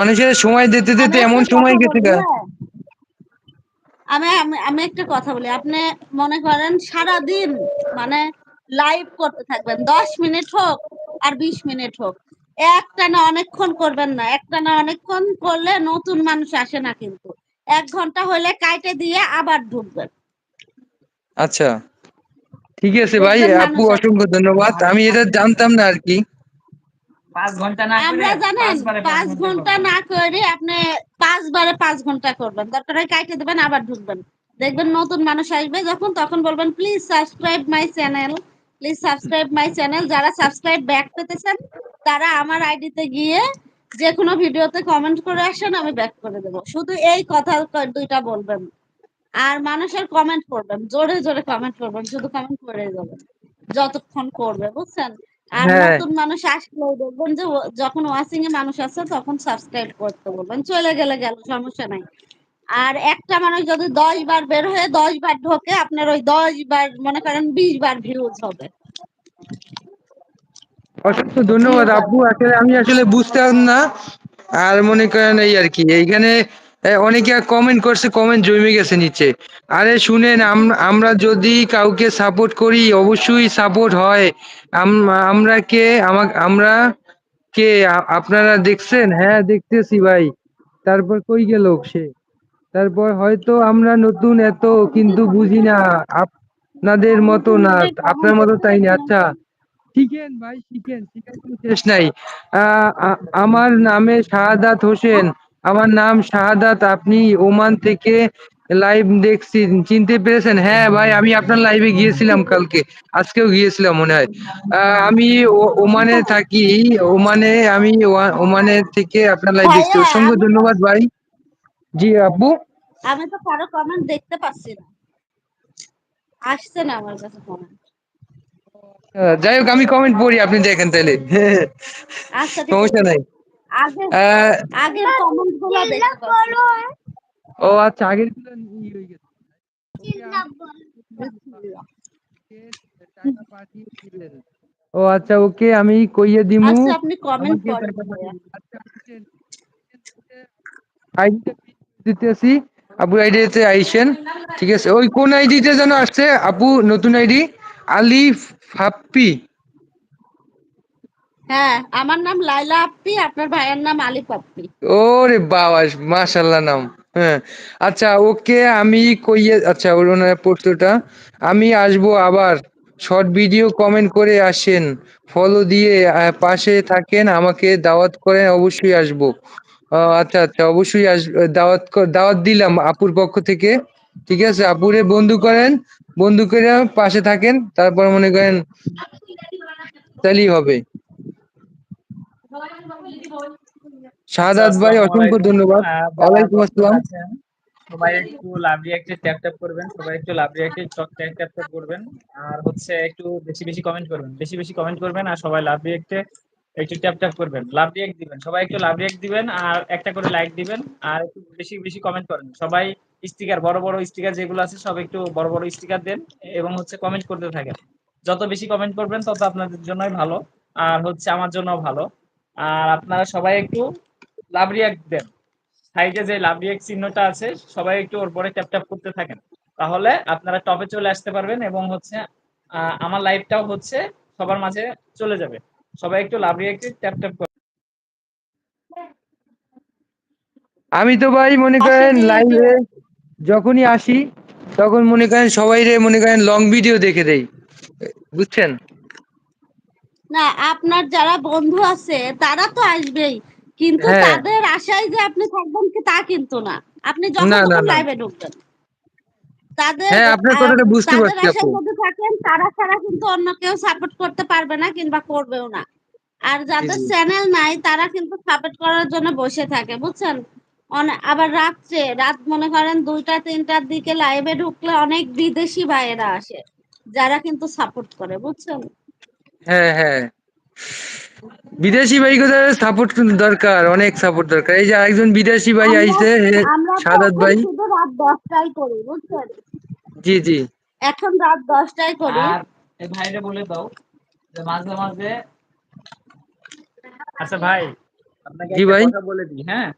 মানুষের সময় দিতে দিতে এমন সময় গেছে গা। হ্যাঁ। আমি আমি আমি একটা কথা বলি আপনি মনে করেন সারা দিন মানে লাইভ করতে থাকবেন দশ মিনিট হোক আর বিশ মিনিট হোক একটা না অনেকক্ষণ করবেন না একটা না অনেকক্ষণ করলে নতুন মানুষ আসে না কিন্তু এক ঘণ্টা হলে কাইটে দিয়ে আবার ঢুকবেন। আচ্ছা ঠিক আছে ভাই আপু অসংখ্য ধন্যবাদ আমি এটা জানতাম না আর কি। পাঁচ ঘণ্টা না করে আমরা জানেন পাঁচ ঘণ্টা না করে আপনি পাঁচবারে পাঁচ ঘণ্টা করবেন। তারপরে কাইটে দেবেন আবার ঢুকবেন। দেখবেন নতুন মানুষ আসবে যখন তখন বলবেন please subscribe my channel please subscribe my channel যারা সাবস্ক্রাইব ব্যাক পেতেছেন তারা আমার আইডিতে গিয়ে যে কোনো ভিডিওতে কমেন্ট করে আসেন আমি ব্যাক করে দেবো। শুধু এই কথা দুইটা বলবেন। আর মানুষের কমেন্ট করবেন জোরে জোরে কমেন্ট করবেন শুধু কমেন্ট করে যাবেন। যতক্ষণ করবে বুঝছেন? আর হ্যাঁ। নতুন মানুষ আসলে দেখবেন যে যখন ওয়াচিং এ মানুষ আছে তখন সাবস্ক্রাইব করতে বলবেন। চলে গেলে গেল সমস্যা নাই। আর একটা মানুষ যদি দশ বার বের হয়ে দশ বার ঢোকে আপনার ওই দশ বার মনে করেন বিশ বার ভিউজ হবে। অসংখ্য ধন্যবাদ আপু আসলে আমি আসলে বুঝতাম না। আর মনে করেন এই আর কি এইখানে অনেকে কমেন্ট করছে কমেন্ট জমে গেছে নিচে। আরে শুনেন, আম- আমরা যদি কাউকে সাপোর্ট করি, অবশ্যই সাপোর্ট হয়। আম- আমরা কে, আমা- আমরা কে? আপনারা দেখছেন? হ্যাঁ দেখতেছি ভাই। তারপর কই গেল সে? তারপর হয়তো আমরা নতুন এত, কিন্তু বুঝি না, আপনাদের মতো না। আপনার মতো তাই না? আচ্ছা শিখেন ভাই, শিখেন, শিখার শেষ নাই। আমার নামে শাহাদাত হোসেন। আমার নাম শাহাদাত আপনি ওমান থেকে লাইভ দেখছি চিনতে পেরেছেন? হ্যাঁ ভাই আমি আপনার লাইভে গিয়েছিলাম কালকে আজকেও গিয়েছিলাম মনে হয়। আমি ওমানে থাকি ওমানে আমি ওমানে থেকে আপনার লাইভ দেখছি। অসংখ্য ধন্যবাদ ভাই। জি আপু? আমি তো কারও কমেন্ট দেখতে পাচ্ছি না। আসছে না আমার কাছে কমেন্ট যাই হোক আমি কমেন্ট পড়ি আপনি দেখেন তাহলে আচ্ছা সমস্যা নাই। আগে কমেন্টগুলো দেখতে ও আচ্ছা আগেরগুলো ই হয়ে গেছে। ও আচ্ছা ওকে আমি কইয়ে দিমু। আচ্ছা আপনি কমেন্ট করেন। আচ্ছা, বুঝছেন। আইডিটা দিতেছি। আপু আইডিতে আইসেন। ঠিক আছে ওই কোন আইডিতে যেন আসছে আপু নতুন আইডি আলিফ হাপ্পি। হ্যাঁ আমার নাম লাইলা আপ্পি, আপনার ভাইয়ের নাম আলিফ আপ্পি। ওরে বাবা মাশাল্লাহ নাম। হ্যাঁ আচ্ছা ওকে আমি কইয়ে আচ্ছা ওর ওনার পোস্টটা আমি আসব আবার, শর্ট ভিডিও কমেন্ট করে আসেন, ফলো দিয়ে পাশে থাকেন, আমাকে দাওয়াত করেন, অবশ্যই আসব। আচ্ছা আচ্ছা অবশ্যই আস, দাওয়াত দাওয়াত দিলাম আপুর পক্ষ থেকে। ঠিক আছে, আপুরে বন্ধু করেন, বন্ধু করে পাশে থাকেন, তারপর মনে করেন তাহলেই হবে। শাহাদাত ভাই অসংখ্য ধন্যবাদ। ওয়ালাইকুম আসসালাম। সবাই একটু লাভ রিয়াক্টে ট্যাপ ট্যাপ করবেন সবাই একটু লাভ রিয়াক্টে ট্যাপ ট্যাপ ট্যাপ করবেন আর হচ্ছে একটু বেশি বেশি কমেন্ট করবেন বেশি বেশি কমেন্ট করবেন আর সবাই লাভ রিয়াক্টে একটু ট্যাপ ট্যাপ করবেন লাভ রিয়াক্ট দিবেন সবাই একটু লাভ রিয়াক্ট দিবেন আর একটা করে লাইক দিবেন আর একটু বেশি বেশি কমেন্ট করেন। সবাই স্টিকার বড় বড় স্টিকার যেগুলো আছে সব একটু বড় বড় স্টিকার দেন এবং হচ্ছে কমেন্ট করতে থাকেন। যত বেশি কমেন্ট করবেন তত আপনাদের জন্যই ভালো আর হচ্ছে আমার জন্য ভালো। আর আপনারা সবাই একটু লাভ রিয়াক্ট দেন। সাইডে যে লাভ রিয়াক্ট চিহ্নটা আছে সবাই একটু ওর পরে ট্যাপ ট্যাপ করতে থাকেন। তাহলে আপনারা টপে চলে আসতে পারবেন এবং হচ্ছে আহ, আমার লাইভটাও হচ্ছে সবার মাঝে চলে যাবে। সবাই একটু লাভ রিয়াক্ট ট্যাপ ট্যাপ করবেন আমি তো ভাই মনে করেন লাইভে যখনই আসি তখন মনে করেন সবাই রে মনে করেন লং ভিডিও দেখে দেই। বুঝছেন? না আপনার যারা বন্ধু আছে তারা তো আসবেই। কিন্তু হ্যাঁ। তাদের আশায় যে আপনি থাকবেন কি তা কিন্তু না। আপনি যখন তখন লাইভে ঢুকবেন। তাদের হ্যাঁ, আপনার কথাটা বুঝতে পারছি আপু। যদি থাকেন তারা ছাড়া কিন্তু অন্য কেউ সাপোর্ট করতে পারবে না কিংবা করবেও না। আর যাদের চ্যানেল নাই তারা কিন্তু সাপোর্ট করার জন্য বসে থাকে বুঝছেন? আবার রাত্রে রাত মনে করেন দুইটা তিনটার দিকে লাইভে ঢুকলে অনেক বিদেশি ভাইয়েরা আসে যারা কিন্তু সাপোর্ট করে বুঝছেন? হ্যাঁ হ্যাঁ। বিদেশি ভাই কোথায়? সাপোর্ট দরকার অনেক সাপোর্ট দরকার। এই যে একজন বিদেশি ভাই আইছে সাদাত ভাই। রাত দশটায় করি বুঝছেন? জি জি। এখন রাত দশটায় করি। আর এই ভাইরে বলে দাও যে মাঝে মাঝে আচ্ছা ভাই আপনাকে জি ভাই। কথা বলে দিই হ্যাঁ?